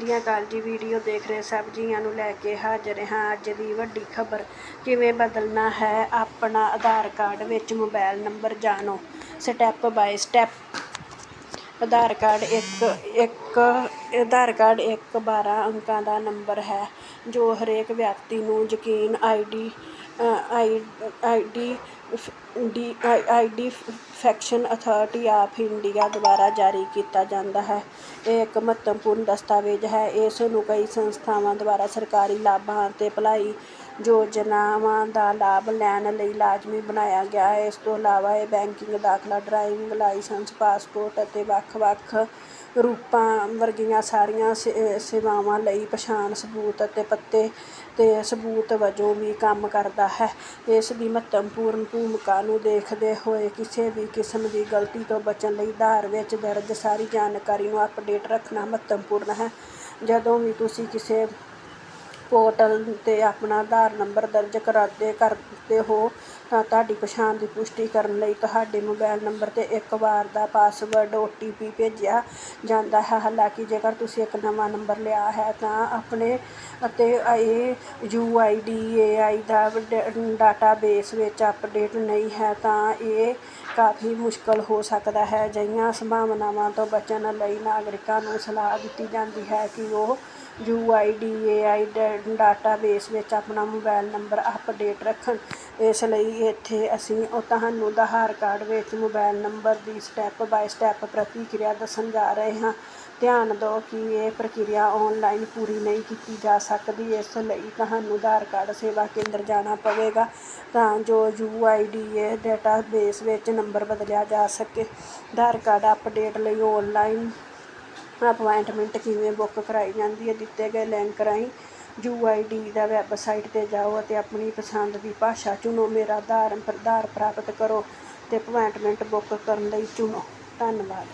ਦੀਆਂ ਅਕਾਲ ਜੀ ਵੀਡੀਓ ਦੇਖ ਰਹੇ ਸਭ ਜੀਆਂ ਨੂੰ ਲੈ ਕੇ ਹਾਜ਼ਰ ਹਾਂ। ਅੱਜ ਦੀ ਵੱਡੀ ਖਬਰ ਕਿਵੇਂ ਬਦਲਣਾ ਹੈ? ਆਪਣਾ ਆਧਾਰ ਕਾਰਡ ਵਿੱਚ ਮੋਬਾਈਲ ਨੰਬਰ ਜਾਣੋ। Step by step. Aadhaar card ਇੱਕ ਇੱਕ, ਆਧਾਰ ਕਾਰਡ ਇੱਕ 12 ਅੰਕਾਂ ਦਾ ਨੰਬਰ ਹੈ, ਜੋ ਹਰੇਕ ਵਿਅਕਤੀ ਨੂੰ ਯਕੀਨ ID I ID D I ID faction Authority of India ਦੁਆਰਾ ਜਾਰੀ ਕੀਤਾ ਜਾਂਦਾ ਹੈ। ਇਹ ਇੱਕ ਮਹੱਤਵਪੂਰਨ ਦਸਤਾਵੇਜ਼ ਹੈ। ਇਸ ਨੂੰ ਕਈ ਸੰਸਥਾਵਾਂ ਦੁਆਰਾ ਸਰਕਾਰੀ ਲਾਭਾਂ ਅਤੇ ਭਲਾਈ ਯੋਜਨਾਵਾਂ ਦਾ ਲਾਭ ਲੈਣ ਲਈ ਲਾਜ਼ਮੀ ਬਣਾਇਆ ਗਿਆ ਹੈ। ਇਸ ਤੋਂ ਇਲਾਵਾ ਇਹ ਬੈਂਕਿੰਗ, ਦਾਖਲਾ, ਡਰਾਈਵਿੰਗ, ਲਾਇਸੈਂਸ, ਪਾਸਪੋਰਟ ਅਤੇ ਵੱਖ-ਵੱਖ ਰੂਪਾਂ ਵਰਗੀਆਂ ਸਾਰੀਆਂ ਸੇ- ਸੇਵਾਵਾਂ ਲਈ ਪਛਾਣ ਸਬੂਤ ਅਤੇ ਪਤੇ ਤੇ ਸਬੂਤ ਵਜੋਂ ਵੀ ਕੰਮ ਕਰਦਾ ਹੈ। ਇਸ ਦੀ ਮਹੱਤਵਪੂਰਨ ਭੂਮਿਕਾ ਨੂੰ ਦੇਖਦੇ ਹੋਏ ਕਿਸੇ ਵੀ ਕਿਸਮ ਦੀ ਗਲਤੀ ਤੋਂ ਬਚਣ ਲਈ ਆਧਾਰ ਵਿੱਚ ਦਰਜ ਸਾਰੀ ਜਾਣਕਾਰੀ ਨੂੰ ਅਪਡੇਟ ਰੱਖਣਾ ਮਹੱਤਵਪੂਰਨ ਹੈ। ਜਦੋਂ ਵੀ ਤੁਸੀਂ ਕਿਸੇ ਪੋਰਟਲ 'ਤੇ ਆਪਣਾ ਆਧਾਰ ਨੰਬਰ ਦਰਜ ਕਰਾਦੇ ਕਰਦੇ ਹੋ ਤਾਂ ਤੁਹਾਡੀ ਪਛਾਣ ਦੀ ਪੁਸ਼ਟੀ ਕਰਨ ਲਈ ਤੁਹਾਡੇ ਮੋਬਾਈਲ ਨੰਬਰ 'ਤੇ ਇੱਕ ਵਾਰ ਦਾ ਪਾਸਵਰਡ ਓ ਟੀ ਪੀ ਭੇਜਿਆ ਜਾਂਦਾ ਹੈ। ਹਾਲਾਂਕਿ ਜੇਕਰ ਤੁਸੀਂ ਇੱਕ ਨਵਾਂ ਨੰਬਰ ਲਿਆ ਹੈ ਤਾਂ ਆਪਣੇ ਅਤੇ ਇਹ U I D A I the database ਵਿੱਚ ਅਪਡੇਟ ਨਹੀਂ ਹੈ ਤਾਂ ਇਹ ਕਾਫੀ ਮੁਸ਼ਕਲ ਹੋ ਸਕਦਾ ਹੈ। ਅਜਿਹੀਆਂ ਸੰਭਾਵਨਾਵਾਂ ਤੋਂ ਬਚਣ ਲਈ ਨਾਗਰਿਕਾਂ ਨੂੰ ਸਲਾਹ ਦਿੱਤੀ ਜਾਂਦੀ ਹੈ ਕਿ ਉਹ U I D, A I database ਵਿੱਚ ਆਪਣਾ ਮੋਬਾਈਲ ਨੰਬਰ ਅਪਡੇਟ ਰੱਖਣ। ਇਸ ਲਈ ਇੱਥੇ ਅਸੀਂ ਉਹ ਤੁਹਾਨੂੰ ਆਧਾਰ ਕਾਰਡ ਵਿੱਚ ਮੋਬਾਈਲ ਨੰਬਰ ਦੀ ਸਟੈਪ ਬਾਏ ਸਟੈਪ ਪ੍ਰਤੀਕਿਰਿਆ ਦੱਸਣ ਜਾ ਰਹੇ ਹਾਂ। ਧਿਆਨ ਦਿਓ ਕਿ ਇਹ ਪ੍ਰਕਿਰਿਆ ਔਨਲਾਈਨ ਪੂਰੀ ਨਹੀਂ ਕੀਤੀ ਜਾ ਸਕਦੀ। ਇਸ ਲਈ ਤੁਹਾਨੂੰ ਆਧਾਰ ਕਾਰਡ ਸੇਵਾ ਕੇਂਦਰ ਜਾਣਾ ਪਵੇਗਾ ਤਾਂ ਜੋ U I D, A database ਵਿੱਚ ਨੰਬਰ ਬਦਲਿਆ ਜਾ ਸਕੇ। ਆਧਾਰ ਕਾਰਡ ਅਪਡੇਟ ਲਈ ਔਨਲਾਈਨ ਅਪੁਆਇੰਟਮੈਂਟ ਕਿਵੇਂ ਬੁੱਕ ਕਰਵਾਈ ਜਾਂਦੀ ਹੈ, ਦਿੱਤੇ ਗਏ ਲਿੰਕ ਰਾਹੀਂ ਯੂ ਆਈ ਡੀ ਦਾ ਵੈੱਬਸਾਈਟ 'ਤੇ ਜਾਓ ਅਤੇ ਆਪਣੀ ਪਸੰਦ ਦੀ ਭਾਸ਼ਾ ਚੁਣੋ, ਮੇਰਾ ਆਧਾਰ ਆਧਾਰ ਪ੍ਰਾਪਤ ਕਰੋ ਅਤੇ ਅਪੁਆਇੰਟਮੈਂਟ ਬੁੱਕ ਕਰਨ ਲਈ ਚੁਣੋ। ਧੰਨਵਾਦ।